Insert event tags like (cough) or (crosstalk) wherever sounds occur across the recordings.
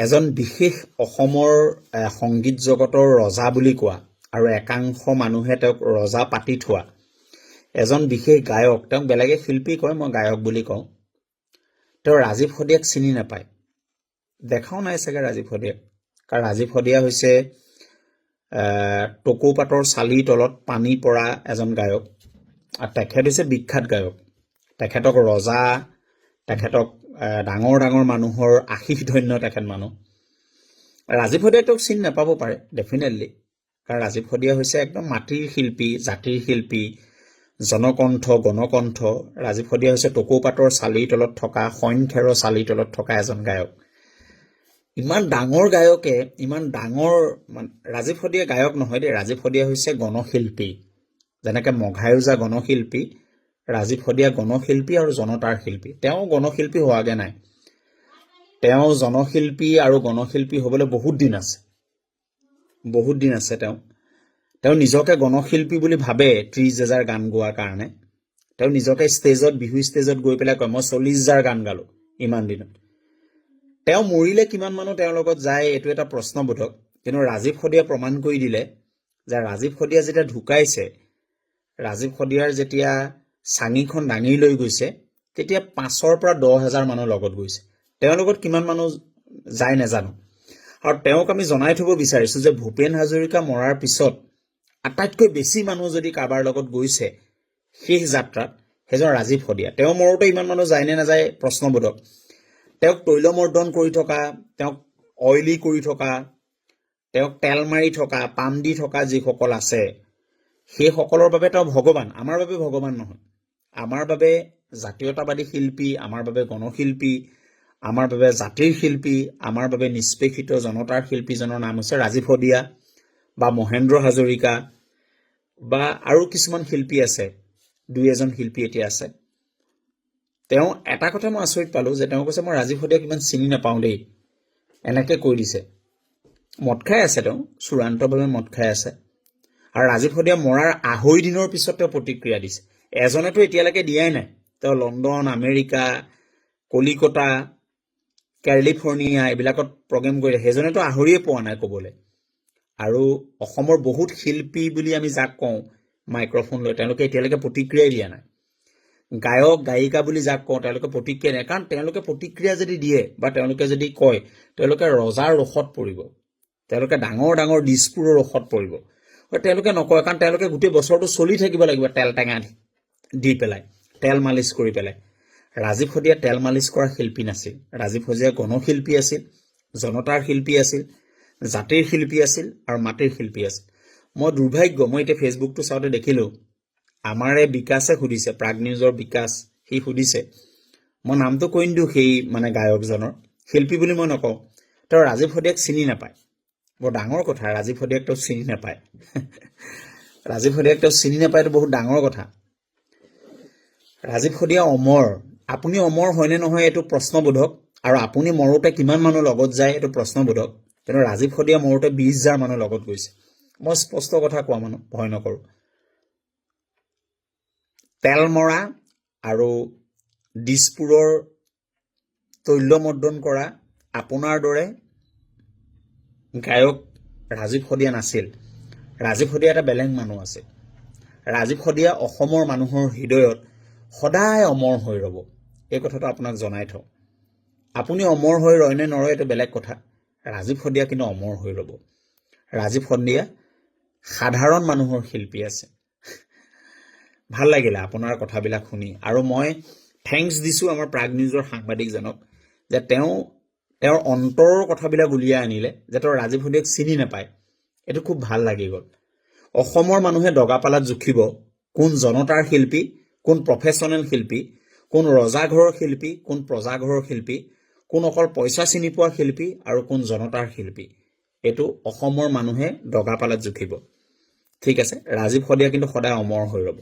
এজন বিশেষ অসমৰ সংগীত জগতৰ ৰজা বুলি কোৱা আৰু একাংশ মানুহে তেওঁক ৰজা পাতি থোৱা। এজন বিশেষ গায়ক তেওঁক বেলেগে শিল্পী কয় মই গায়ক বুলি কওঁ। তেওঁ ৰাজীৱ শদিয়াক চিনি নাপায়। দেখাও নাই চাগে ৰাজীৱ শদিয়াক। কাৰণ ৰাজীৱ শদিয়া হৈছে এ, টকৌ পাতৰ চালিৰ তলত পানী পৰা এজন গায়ক। আৰু তেখেত হৈছে বিখ্যাত গায়ক। তেখেতক ৰজা তেখেতক ডাঙৰ ডাঙৰ মানুহৰ আশীষ ধন্য তেখেত মানুহ। ৰাজীৱ তেওঁক চিনি নাপাব পাৰে ডেফিনেটলি কাৰণ ৰাজীৱ শদিয়া হৈছে একদম মাটিৰ শিল্পী জাতিৰ শিল্পী জনকণ্ঠ গণকণ্ঠ। ৰাজীৱ শদিয়া হৈছে টকৌ পাতৰ চালিৰ তলত থকা সৈন খেৰৰ চালিৰ তলত থকা এজন গায়ক। ইমান ডাঙৰ গায়কে ইমান ডাঙৰ ৰাজীৱ শদিয়া গায়ক নহয় দেই ৰাজীৱ শদিয়া হৈছে গণশিল্পী। যেনেকৈ মঘায়ুজা গণশিল্পী ৰাজীৱ শদিয়া গণশিল্পী আৰু জনতাৰ শিল্পী। তেওঁ গণশিল্পী হোৱাগৈ নাই। তেওঁ জনশিল্পী আৰু গণশিল্পী হ'বলৈ বহুত দিন আছে। বহুত দিন আছে তেওঁ। তেওঁ নিজকে গণশিল্পী বুলি ভাবে ত্ৰিছ হাজাৰ গান গোৱাৰ কাৰণে। তেওঁ নিজকে ষ্টেজত বিহু ষ্টেজত গৈ পেলাই কয় মই চল্লিছ হাজাৰ গান গালোঁ ইমান দিনত। তেওঁ মৰিলে কিমান মানুহ তেওঁৰ লগত যায় এইটো এটা প্ৰশ্নবোধক। কিন্তু ৰাজীৱ শদিয়া প্ৰমাণ কৰি দিলে যে ৰাজীৱ শদিয়া যেতিয়া ঢুকাইছে ৰাজীৱ শদিয়াৰ যেতিয়া চাঙিখন দাঙি লৈ গৈছে তেতিয়া পাঁচৰ পৰা দহ হাজাৰ মানুহ লগত গৈছে। তেওঁৰ লগত কিমান মানুহ যায় নাজানো। আৰু তেওঁক আমি জনাই থ'ব বিচাৰিছোঁ যে ভূপেন হাজৰিকা মৰাৰ পিছত আটাইতকৈ বেছি মানুহ যদি কাৰোবাৰ লগত গৈছে শেষ যাত্ৰাত সেইজন ৰাজীৱ শদিয়া। তেওঁ মৰোতে ইমান মানুহ যায় নে নাযায় প্ৰশ্নবোধক। তেওঁক তৈলমৰ্দন কৰি থকা তেওঁক অইলি কৰি থকা তেওঁক তেল মাৰি থকা পাম দি থকা যিসকল আছে সেইসকলৰ বাবে তেওঁ ভগৱান। আমাৰ বাবে ভগৱান নহয়। আমাৰ বাবে জাতীয়তাবাদী শিল্পী, আমাৰ বাবে গণশিল্পী, আমাৰ বাবে জাতিৰ শিল্পী, আমাৰ বাবে নিষ্পেষিত জনতাৰ শিল্পীজনৰ নাম হৈছে ৰাজীৱ শদিয়া বা মহেন্দ্ৰ হাজৰিকা বা আৰু কিছুমান শিল্পী আছে। দুই এজন শিল্পী এতিয়া আছে। তেওঁ এটা কথা মই আচৰিত পালোঁ যে তেওঁ কৈছে, মই ৰাজীৱ শদিয়াক ইমান চিনি নাপাওঁ দেই। এনেকৈ কৈ দিছে। মদ খাই আছে তেওঁ, চূড়ান্তভাৱে মদ খাই আছে। আৰু ৰাজীৱ শদিয়া মৰাৰ আঢ়ৈ দিনৰ পিছত তেওঁ প্ৰতিক্ৰিয়া দিছে। এজনেতো এতিয়ালৈকে দিয়াই নাই। তেওঁ লণ্ডন আমেৰিকা কলিকতা কেলিফৰ্ণিয়া এইবিলাকত প্ৰগ্ৰেম কৰিলে। সেইজনেতো আহৰিয়ে পোৱা নাই ক'বলৈ। আৰু অসমৰ বহুত শিল্পী বুলি আমি যাক কওঁ মাইক্ৰফোন লৈ তেওঁলোকে এতিয়ালৈকে প্ৰতিক্ৰিয়াই দিয়া নাই। গায়ক গায়িকা বুলি যাক কওঁ তেওঁলোকে প্ৰতিক্ৰিয়া দিয়ে কাৰণ তেওঁলোকে প্ৰতিক্ৰিয়া যদি দিয়ে বা তেওঁলোকে যদি কয় তেওঁলোকে ৰজাৰ ৰসত পৰিব। তেওঁলোকে ডাঙৰ ডাঙৰ দিছপুৰৰ ৰসত পৰিব। তেওঁলোকে নকয় কাৰণ তেওঁলোকে গোটেই বছৰটো চলি থাকিব লাগিব তেল টেঙা দি। দি পেলাই তেল মালিচ কৰি পেলাই। ৰাজীৱ শদিয়া তেল মালিচ কৰা শিল্পী নাছিল। ৰাজীৱ শদিয়া গণশিল্পী আছিল জনতাৰ শিল্পী আছিল জাতিৰ শিল্পী আছিল আৰু মাটিৰ শিল্পী আছিল। মই দুৰ্ভাগ্য মই এতিয়া ফেচবুকটো চাওঁতে দেখিলোঁ আমাৰে বিকাশে সুধিছে প্ৰাগ নিউজৰ বিকাশ সি সুধিছে মই নামটো কৈ নিদিওঁ সেই মানে গায়কজনৰ শিল্পী বুলি মই নকওঁ তেওঁ ৰাজীৱ শদিয়াক চিনি নাপায়। বৰ ডাঙৰ কথা ৰাজীৱ শদিয়াক তেওঁ চিনি নাপায়। (laughs) ৰাজীৱ শদিয়াক তেওঁ চিনি নাপায়টো বহুত ডাঙৰ কথা। ৰাজীৱ শদিয়া অমৰ আপুনি অমৰ হয়নে নহয় এইটো প্ৰশ্নবোধক? আৰু আপুনি মৰোতে কিমান মানুহ লগত যায় এইটো প্ৰশ্নবোধক? কিন্তু ৰাজীৱ শদিয়া মৰোতে বিছ হাজাৰ মানুহ লগত গৈছে। মই স্পষ্ট কথা কোৱা মানুহ ভয় নকৰোঁ। তেল মৰা আৰু দিছপুৰৰ তৈলমৰ্দন কৰা আপোনাৰ দৰে গায়ক ৰাজীৱ শদিয়া নাছিল। ৰাজীৱ শদিয়া এটা বেলেগ মানুহ আছিল। ৰাজীৱ শদিয়া অসমৰ মানুহৰ হৃদয়ত সদায় অমৰ হৈ ৰ'ব। এই কথাটো আপোনাক জনাই থওঁ। আপুনি অমৰ হৈ ৰয় নে নৰয় এইটো বেলেগ কথা। ৰাজীৱ শদিয়া কিন্তু অমৰ হৈ ৰ'ব। ৰাজীৱ শদিয়া সাধাৰণ মানুহৰ শিল্পী আছে। ভাল লাগিলে আপোনাৰ কথাবিলাক শুনি। আৰু মই থেংকছ দিছোঁ আমাৰ প্ৰাগ নিউজৰ সাংবাদিকজনক যে তেওঁ তেওঁৰ অন্তৰৰ কথাবিলাক উলিয়াই আনিলে যে তেওঁ ৰাজীৱ শদিয়াক চিনি নাপায়। এইটো খুব ভাল লাগি গ'ল। অসমৰ মানুহে দগাপালাত জুখিব। কোন জনতাৰ শিল্পী? কোন প্ৰফেচনেল শিল্পী কোন ৰজাঘৰৰ শিল্পী কোন প্ৰজাঘৰৰ শিল্পী কোন অকল পইচা চিনি পোৱা শিল্পী আৰু কোন জনতাৰ শিল্পী। এইটো অসমৰ মানুহে দগাপালাত জুখিব। ঠিক আছে ৰাজীৱ শদিয়া কিন্তু সদায় অমৰ হৈ ৰ'ব।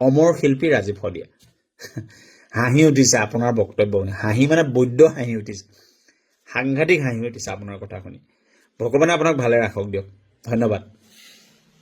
অমৰ শিল্পী ৰাজীৱ শদিয়া। হাঁহি উঠিছে আপোনাৰ বক্তব্য শুনি। হাঁহি মানে বৈদ্য হাঁহি উঠিছে। সাংঘাতিক হাঁহি উঠিছে আপোনাৰ কথা শুনি। ভগৱানে আপোনাক ভালে ৰাখক দিয়ক। ধন্যবাদ।